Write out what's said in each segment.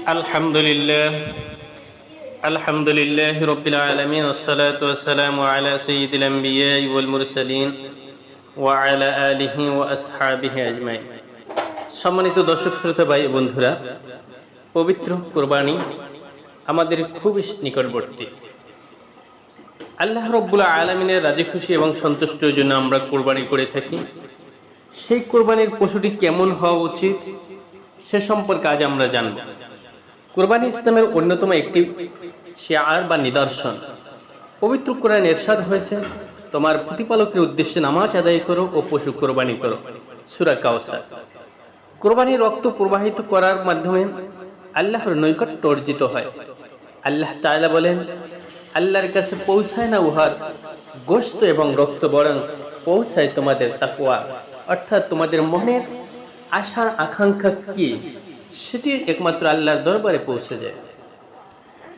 الحمد لله الحمد لله رب العالمين والصلاة والسلام على سيد الأنبياء والمرسلين وعلى آله وأصحابه أجمعين সম্মানিত দর্শক শ্রোতা ভাই ও বন্ধুরা পবিত্র কোরবানি আমাদের খুবই নিকটবর্তী আল্লাহ রব্বুল আলমিনের রাজি খুশি এবং সন্তুষ্টির জন্য আমরা কোরবানি করে থাকি সেই কোরবানির পশুটি কেমন হওয়া উচিত সে সম্পর্কে আজ আমরা জানব কোরবানি ইসলামের অন্যতম একটি শেয়ার বা নিদর্শন। পবিত্র কোরআন এরশাদ হয়েছে, তোমার প্রতিপালকের উদ্দেশ্যে নামাজ আদায় করো ও পশু কোরবানি করো। সুরা কাউসার কোরবানির রক্ত প্রবাহিত করার মাধ্যমে আল্লাহর নৈকট্য অর্জিত হয়। আল্লাহ তাআলা বলেন, আল্লাহর কাছে পৌঁছায় না উহার গোস্ত এবং রক্ত, বরং পৌঁছায় তোমাদের তাকুয়া অর্থাৎ তোমাদের মনের আশার আকাঙ্ক্ষা কি? সেটি একমাত্র আল্লাহর দরবারে পৌঁছে যায়।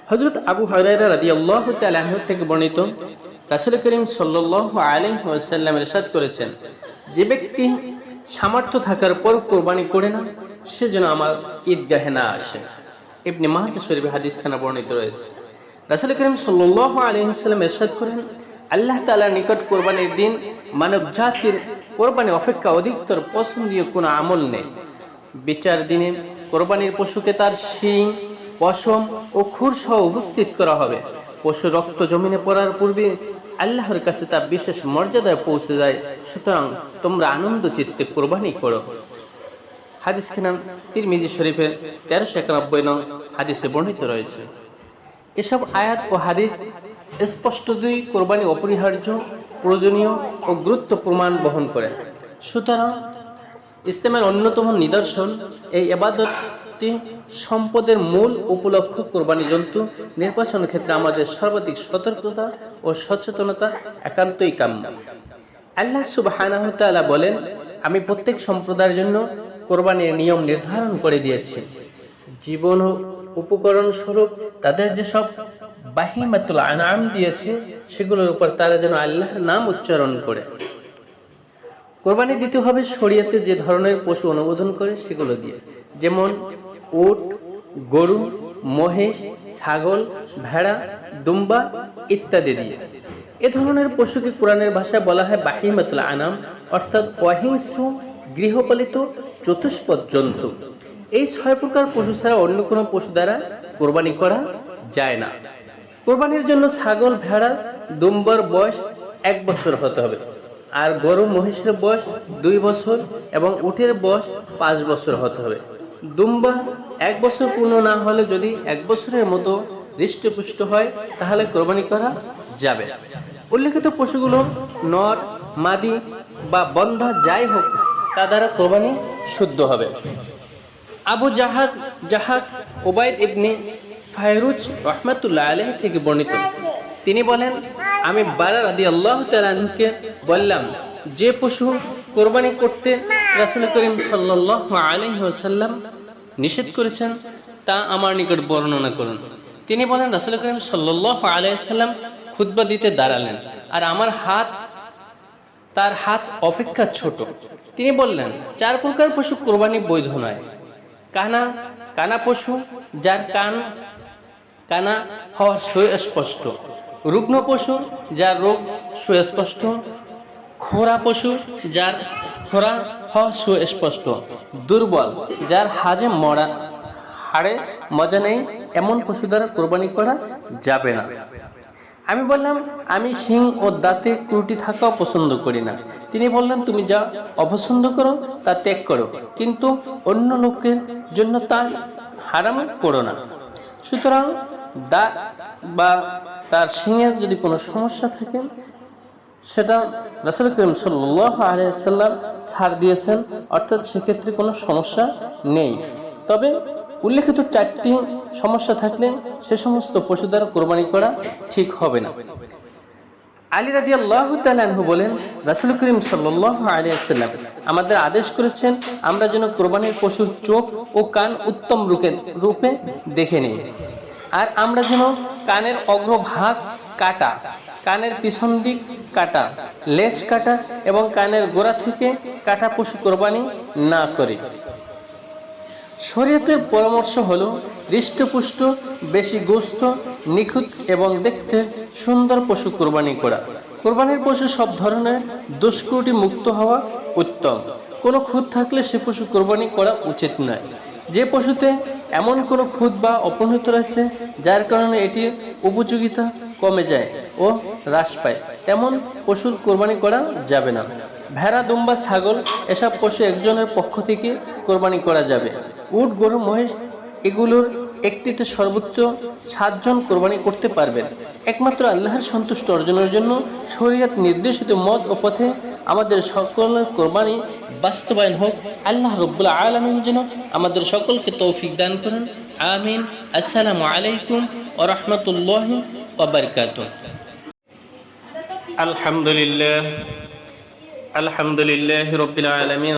হজরত আবু হরাইরা আল্লাহ থেকে বর্ণিত রাসুল করিম সাল্লাহ সাল্লাম এরশাদ করেছেন, যে ব্যক্তি সামর্থ্য থাকার পর কোরবানি করে না, সে যেন আমার ঈদগাহে না আসে। ইবনে মাহাজ শরীফ হাদিস খানা বর্ণিত রয়েছে। রাসুল করিম সাল্লাহ আলহিসাল্লাম এরশাদ করেন, আল্লাহ তালার নিকট কোরবানির দিন মানব জাতির কোরবানি অপেক্ষা অধিকতর পছন্দীয় কোনো আমল নেই। বিচার দিনে কোরবানির পশুকে তার শিং, পশম ও খুর সহ উপস্থিত করা হবে। পশু রক্ত জমিনে পড়ার পূর্বে আল্লাহর কাছে তা বিশেষ মর্যাদায় পৌঁছে যায়। সুতরাং তোমরা আনন্দ চিত্তে কোরবানি করো। হাদিস খানাম তিরমিজি শরীফের তেরোশো একানব্বই নং হাদিসে বর্ণিত রয়েছে। এসব আয়াত ও হাদিস স্পষ্টতই কোরবানি অপরিহার্য, প্রয়োজনীয় ও গুরুত্ব প্রমাণ বহন করে। সুতরাং ইসলামের অন্যতম নিদর্শন এই এবাদতটি সম্পদের মূল উপলক্ষ কোরবানি জন্তু। নির্বাচনের ক্ষেত্রে আমাদের সর্বাধিক সতর্কতা ও সচেতনতা একান্তই কাম্য। আল্লাহ সুবাহ বলেন, আমি প্রত্যেক সম্প্রদায়ের জন্য কোরবানির নিয়ম নির্ধারণ করে দিয়েছি। জীবন উপকরণ স্বরূপ তাদের যেসব বাহিমাতুল আনাম দিয়েছে, সেগুলোর উপর তারা যেন আল্লাহর নাম উচ্চারণ করে। কোরবানি দিতে হবে শরীয়তে যে ধরনের পশু অনুমোদন করে সেগুলো দিয়ে। যেমন উট, গরু মহেশ ছাগল, ভেড়া, দুম্বা ইত্যাদি দিয়ে। এ ধরনের পশুকে কোরআনের ভাষায় বলা হয় বাহিমাতুল আনাম, অর্থাৎ অহিংস গৃহপালিত চতুষ্পদ জন্তু। এই ছয় প্রকার পশু ছাড়া অন্য কোনো পশু দ্বারা কোরবানি করা যায় না। কোরবানির জন্য ছাগল, ভেড়া, দুম্বার বয়স এক বছর হতে হবে। আর গরু মহিষের বয়স দুই বছর এবং উটের বয়স পাঁচ বছর হতে হবে। দুম্বা এক বছর পূর্ণ না হলে যদি এক বছরের মতো হৃষ্টপুষ্ট হয়, তাহলে কোরবানি করা যাবে। উল্লেখিত পশুগুলো নর, মাদি বা বন্ধা যাই হোক, তা দ্বারা কোরবানি শুদ্ধ হবে। আবু জাহাদ জাহাদ ওবায়দ ইবনে ফায়রুজ রহমাতুল্লাহ আলহ থেকে বর্ণিত। তিনি বলেন আমি বারা রাদি আল্লাহ তালকে বললাম, যে পশু কোরবানি করতে রাসুল করিম সাল্লাহ আলহিহাসাল্লাম নিষেধ করেছেন, তা আমার নিকট বর্ণনা করুন। তিনি বলেন, রাসুল করিম সাল্লাহ আলাইসাল্লাম খুদ্া দিতে দাঁড়ালেন আর আমার হাত, তার হাত অপেক্ষা ছোট। তিনি বললেন, চার প্রকার পশু কোরবানি বৈধ নয়। কানা কানা পশু যার কান, কানা হওয়া সুস্পষ্ট রুগ্ন পশু, যার রোগ সুস্পষ্ট। খোরা পশু, যার খোরা হওয়া সুস্পষ্ট। দুর্বল, যার হাজে মরা হাড়ে মজা নেই, এমন পশু দ্বারা কোরবানি করা যাবে না। আমি বললাম, আমি শিং ও দাঁতে ত্রুটি থাকাও পছন্দ করি না। তিনি বললেন, তুমি যা অপছন্দ করো, তা ত্যাগ করো। কিন্তু অন্য লোকের জন্য তা হারাম করো না। সুতরাং দাঁত বা তার শিঙের যদি কোনো সমস্যা থাকে, সেটা রাসুল করিম সাল্লাহ আলিয়াল্লাম ছাড় দিয়েছেন, অর্থাৎ সেক্ষেত্রে কোনো সমস্যা নেই। তবে উল্লেখিত চারটি সমস্যা থাকলে সে সমস্ত পশু দ্বারা কোরবানি করা ঠিক হবে না। আলী রাজি আল্লাহ বলেন, রাসুল করিম সাল্লাহ আলিয়াল্লাম আমাদের আদেশ করেছেন, আমরা যেন কোরবানির পশুর চোখ ও কান উত্তম রূপে রূপে দেখে নিই। আর আমরা যেন কানের অগ্রভাগ কাটা, কানের পিছন দিক কাটা, লেজ কাটা এবং কানের গোড়া থেকে কাটা পশু কোরবানি না করি। শরীয়তের পরামর্শ হলো হৃষ্টপুষ্ট, বেশি গোস্ত, নিখুঁত এবং দেখতে সুন্দর পশু কোরবানি করা। কোরবানির পশু সব ধরনের দুষ্কৃতি মুক্ত হওয়া উত্তম। কোনো খুঁত থাকলে সে পশু কোরবানি করা উচিত নয়। যে পশুতে এমন কোনো খুদ বা অপহৃত রয়েছে, যার কারণে এটির উপযোগিতা কমে যায় ও হ্রাস পায়। তেমন পশুর কোরবানি করা যাবে না। ভেড়া, দুম্বা, ছাগল, এসব পশু একজনের পক্ষ থেকে কোরবানি করা যাবে। উট, গরু, মহিষ, এগুলোর একটিতে সর্বোচ্চ সাতজন কোরবানি করতে পারবেন। একমাত্র আল্লাহর সন্তুষ্ট অর্জনের জন্য শরীয়ত নির্দেশিত মত ও পথে আমাদের সকলের কোরবানি বাস্তবায়ন হোক। আল্লাহ রব্বুল্লা আলমিন যেন আমাদের সকলকে তৌফিক দান করেন। আমিন। আসসালামু আলাইকুম ও রহমতুল্লাহ ওবরকাত আলহামদুলিল্লাহ। আলহামদুলিল্লাহ রবিল আলমিন।